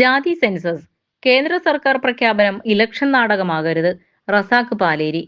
ജാതി സെൻസസ്. കേന്ദ്ര സർക്കാർ പ്രഖ്യാപനം ഇലക്ഷൻ നാടകമാകരുത്. റസാഖ് പാലേരി.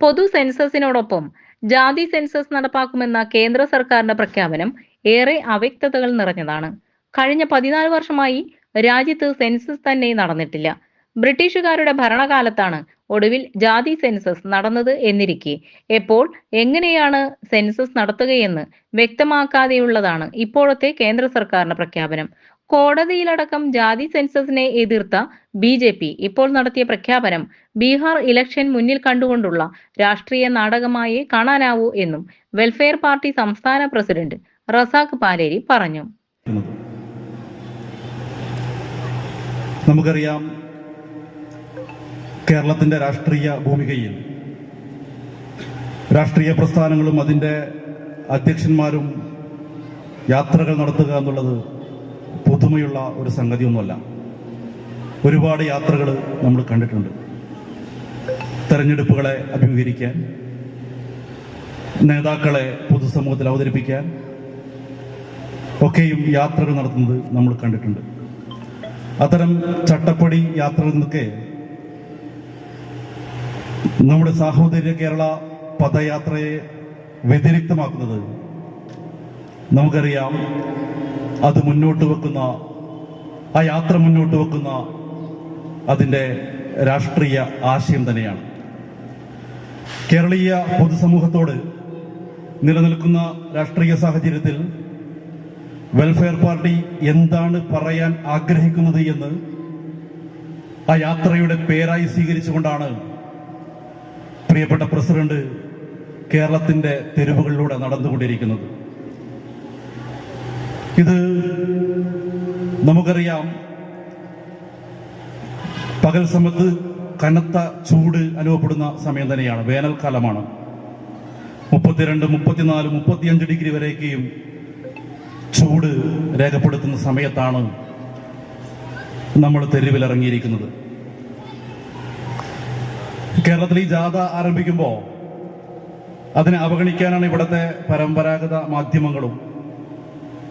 പൊതു സെൻസസിനോടൊപ്പം ജാതി സെൻസസ് നടപ്പാക്കുമെന്ന കേന്ദ്ര സർക്കാരിന്റെ പ്രഖ്യാപനം ഏറെ അവ്യക്തതകൾ നിറഞ്ഞതാണ്. കഴിഞ്ഞ പതിനാല് വർഷമായി രാജ്യത്ത് സെൻസസ് തന്നെ നടന്നിട്ടില്ല. ബ്രിട്ടീഷുകാരുടെ ഭരണകാലത്താണ് ഒടുവിൽ ജാതി സെൻസസ് നടന്നത് എന്നിരിക്കെ. എപ്പോൾ എങ്ങനെയാണ് സെൻസസ് നടത്തുകയെന്ന് വ്യക്തമാക്കാതെയുള്ളതാണ് ഇപ്പോഴത്തെ കേന്ദ്ര സർക്കാരിന്റെ പ്രഖ്യാപനം. കോടതിയിലടക്കം ജാതി സെൻസസിനെ എതിർത്ത ബി ജെ പി ഇപ്പോൾ നടത്തിയ പ്രഖ്യാപനം ബീഹാർ ഇലക്ഷൻ മുന്നിൽ കണ്ടുകൊണ്ടുള്ള രാഷ്ട്രീയ നാടകമായി കാണാനാവൂ എന്നും വെൽഫെയർ പാർട്ടി സംസ്ഥാന പ്രസിഡന്റ് റസാഖ് പാലേരി പറഞ്ഞു. നമുക്കറിയാം കേരളത്തിന്റെ രാഷ്ട്രീയ ഭൂമികയിൽ രാഷ്ട്രീയ പ്രസ്ഥാനങ്ങളും അതിന്റെ അധ്യക്ഷന്മാരും യാത്രകൾ നടത്തുക എന്നുള്ളത് പുതുമയുള്ള ഒരു സംഗതിയൊന്നുമല്ല. ഒരുപാട് യാത്രകൾ നമ്മൾ കണ്ടിട്ടുണ്ട്. തെരഞ്ഞെടുപ്പുകളെ അഭിമുഖീകരിക്കാൻ നേതാക്കളെ പൊതുസമൂഹത്തിൽ അവതരിപ്പിക്കാൻ ഒക്കെയും യാത്രകൾ നടത്തുന്നത് നമ്മൾ കണ്ടിട്ടുണ്ട്. അത്തരം ചട്ടപ്പടി യാത്രകളിൽ നിന്നൊക്കെ നമ്മുടെ സാഹോദര്യ കേരള പദയാത്രയെ വ്യതിരിക്തമാക്കുന്നത് നമുക്കറിയാം അത് മുന്നോട്ട് വെക്കുന്ന ആ യാത്ര മുന്നോട്ട് വെക്കുന്ന അതിന്റെ രാഷ്ട്രീയ ആശയം തന്നെയാണ്. കേരളീയ പൊതുസമൂഹത്തോട് നിലനിൽക്കുന്ന രാഷ്ട്രീയ സാഹചര്യത്തിൽ വെൽഫെയർ പാർട്ടി എന്താണ് പറയാൻ ആഗ്രഹിക്കുന്നത് എന്ന് ആ യാത്രയുടെ പേരായി സ്വീകരിച്ചുകൊണ്ടാണ് പ്രിയപ്പെട്ട പ്രസിഡന്റ് കേരളത്തിന്റെ തെരുവുകളിലൂടെ നടന്നുകൊണ്ടിരിക്കുന്നത്. ഇത് നമുക്കറിയാം. പകൽ സമയത്ത് കനത്ത ചൂട് അനുഭവപ്പെടുന്ന സമയം തന്നെയാണ്. വേനൽക്കാലമാണ്. മുപ്പത്തിരണ്ട് മുപ്പത്തിനാല് മുപ്പത്തിയഞ്ച് ഡിഗ്രി വരെയൊക്കെയും ചൂട് രേഖപ്പെടുത്തുന്ന സമയത്താണ് നമ്മൾ തെരുവിലിറങ്ങിയിരിക്കുന്നത്. കേരളത്തിൽ ഈ ജാഥ ആരംഭിക്കുമ്പോൾ അതിനെ അവഗണിക്കാനാണ് ഇവിടുത്തെ പരമ്പരാഗത മാധ്യമങ്ങളും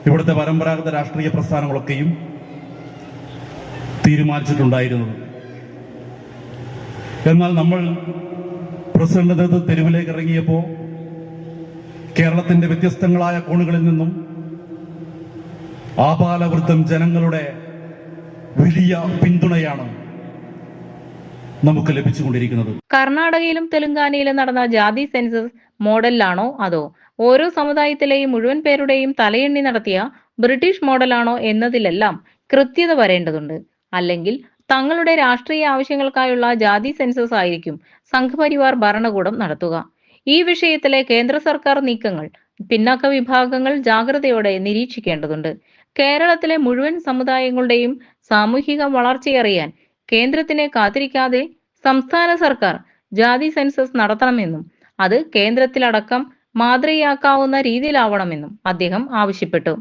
ഇവിടുത്തെ പരമ്പരാഗത രാഷ്ട്രീയ പ്രസ്ഥാനങ്ങളൊക്കെയും തീരുമാനിച്ചിട്ടുണ്ടായിരുന്നത് എന്നാൽ നമ്മൾ പ്രസിഡന്റ് നേതൃത്വ തെരുവിലേക്ക് ഇറങ്ങിയപ്പോൾ കേരളത്തിന്റെ വ്യത്യസ്തങ്ങളായ കോണുകളിൽ നിന്നും ആപാലവൃത്തം ജനങ്ങളുടെ വലിയ പിന്തുണയാണ് നമുക്ക് ലഭിച്ചുകൊണ്ടിരിക്കുന്നത്. കർണാടകയിലും തെലങ്കാനയിലും നടന്ന ജാതി സെൻസസ് മോഡലിലാണോ അതോ ഓരോ സമുദായത്തിലെയും മുഴുവൻ പേരുടെയും തലയെണ്ണി നടത്തിയ ബ്രിട്ടീഷ് മോഡലാണോ എന്നതിലെല്ലാം കൃത്യത വരേണ്ടതുണ്ട്. അല്ലെങ്കിൽ തങ്ങളുടെ രാഷ്ട്രീയ ആവശ്യങ്ങൾക്കായുള്ള ജാതി സെൻസസ് ആയിരിക്കും സംഘപരിവാർ ഭരണകൂടം നടത്തുക. ഈ വിഷയത്തിലെ കേന്ദ്ര സർക്കാർ നീക്കങ്ങൾ പിന്നാക്ക വിഭാഗങ്ങൾ ജാഗ്രതയോടെ നിരീക്ഷിക്കേണ്ടതുണ്ട്. കേരളത്തിലെ മുഴുവൻ സമുദായങ്ങളുടെയും സാമൂഹിക വളർച്ചയറിയാൻ കേന്ദ്രത്തിനെ കാത്തിരിക്കാതെ സംസ്ഥാന സർക്കാർ ജാതി സെൻസസ് നടത്തണമെന്നും അത് കേന്ദ്രത്തിലടക്കം മാതൃകയാക്കാവുന്ന രീതിയിലാവണമെന്നും അദ്ദേഹം ആവശ്യപ്പെട്ടു.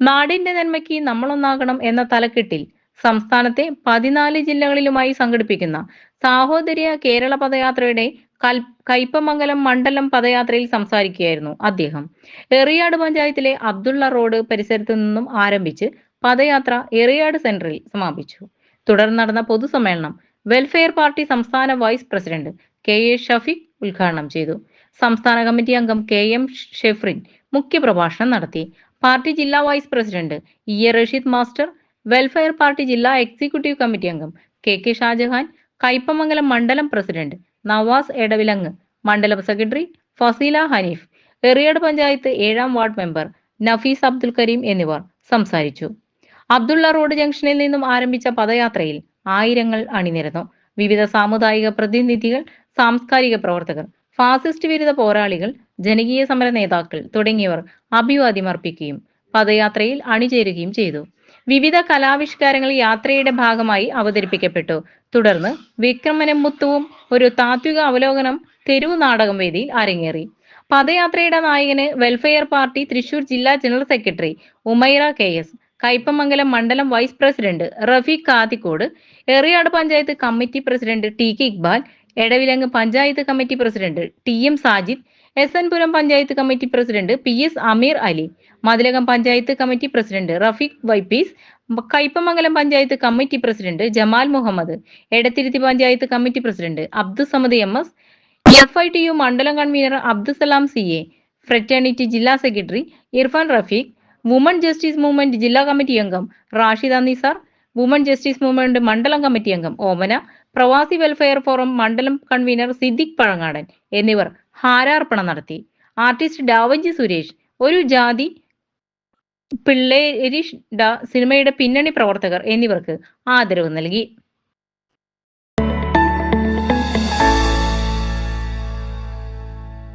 നാടിന്റെ നന്മയ്ക്ക് നമ്മളൊന്നാകണം എന്ന തലക്കെട്ടിൽ സംസ്ഥാനത്തെ പതിനാല് ജില്ലകളിലുമായി സംഘടിപ്പിക്കുന്ന സാഹോദര്യ കേരള പദയാത്രയുടെ കൽ കയ്പമംഗലം മണ്ഡലം പദയാത്രയിൽ സംസാരിക്കുകയായിരുന്നു അദ്ദേഹം. എറിയാട് പഞ്ചായത്തിലെ അബ്ദുള്ള റോഡ് പരിസരത്തു നിന്നും ആരംഭിച്ച് പദയാത്ര എറിയാട് സെന്ററിൽ സമാപിച്ചു. തുടർന്ന് നടന്ന പൊതുസമ്മേളനം വെൽഫെയർ പാർട്ടി സംസ്ഥാന vice president K A Shafeeq ഉദ്ഘാടനം ചെയ്തു. സംസ്ഥാന കമ്മിറ്റി അംഗം കെ എം ഷെഫ്രിൻ മുഖ്യപ്രഭാഷണം നടത്തി. പാർട്ടി ജില്ലാ vice president E A Rasheed master welfare party ജില്ലാ എക്സിക്യൂട്ടീവ് കമ്മിറ്റി അംഗം കെ കെ ഷാജഹാൻ കൈപ്പമംഗലം മണ്ഡലം പ്രസിഡന്റ് നവാസ് എടവിലങ്ങ് മണ്ഡലം സെക്രട്ടറി ഫസീല ഹനീഫ് എറിയട് പഞ്ചായത്ത് ഏഴാം വാർഡ് മെമ്പർ നഫീസ് അബ്ദുൽ കരീം എന്നിവർ സംസാരിച്ചു. അബ്ദുള്ള റോഡ് ജംഗ്ഷനിൽ നിന്നും ആരംഭിച്ച പദയാത്രയിൽ ആയിരങ്ങൾ അണിനിരന്നു. വിവിധ സാമുദായിക പ്രതിനിധികൾ സാംസ്കാരിക പ്രവർത്തകർ ഫാസിസ്റ്റ് വിരുദ്ധ പോരാളികൾ ജനകീയ സമര നേതാക്കൾ തുടങ്ങിയവർ അഭിവാദ്യമർപ്പിക്കുകയും പദയാത്രയിൽ അണിചേരുകയും ചെയ്തു. വിവിധ കലാവിഷ്കാരങ്ങൾ യാത്രയുടെ ഭാഗമായി അവതരിപ്പിക്കപ്പെട്ടു. തുടർന്ന് വിക്രമനും മുത്തുവും ഒരു താത്വിക അവലോകനം തെരുവ് നാടകം വേദിയിൽ അരങ്ങേറി. പദയാത്രയുടെ നായകന് വെൽഫെയർ പാർട്ടി തൃശൂർ ജില്ലാ general secretary Umaira K S Kaipamangalam മണ്ഡലം vice president Rafeeq Kathikode Eriyad panchayat committee president T K Iqbal Edavilangu panchayat committee president T M Sajid S N Puram panchayat committee president P S Ameer Ali Mathilakam panchayat committee president Rafeeq Vaipees Kaipamangalam panchayat committee president Jamal Muhammad Edathiruthi panchayat committee president Abdussamad M S F I T U മണ്ഡലം convener Abdussalam C A fraternity ജില്ലാ secretary Irfan Rafeeq woman justice movement ജില്ലാ committee അംഗം Rashida Nisar woman justice movement മണ്ഡലം committee അംഗം Omana Pravasi welfare forum മണ്ഡലം convener Siddique Pazhangadan എന്നിവർ ഹാരാർപ്പണം നടത്തി. ആർട്ടിസ്റ്റ് ഡാവഞ്ചി സുരേഷ് ഒരു ജാതി പിള്ളേരിഷ് ഡ സിനിമയുടെ പിന്നണി പ്രവർത്തകർ എന്നിവർക്ക് ആദരവ് നൽകി.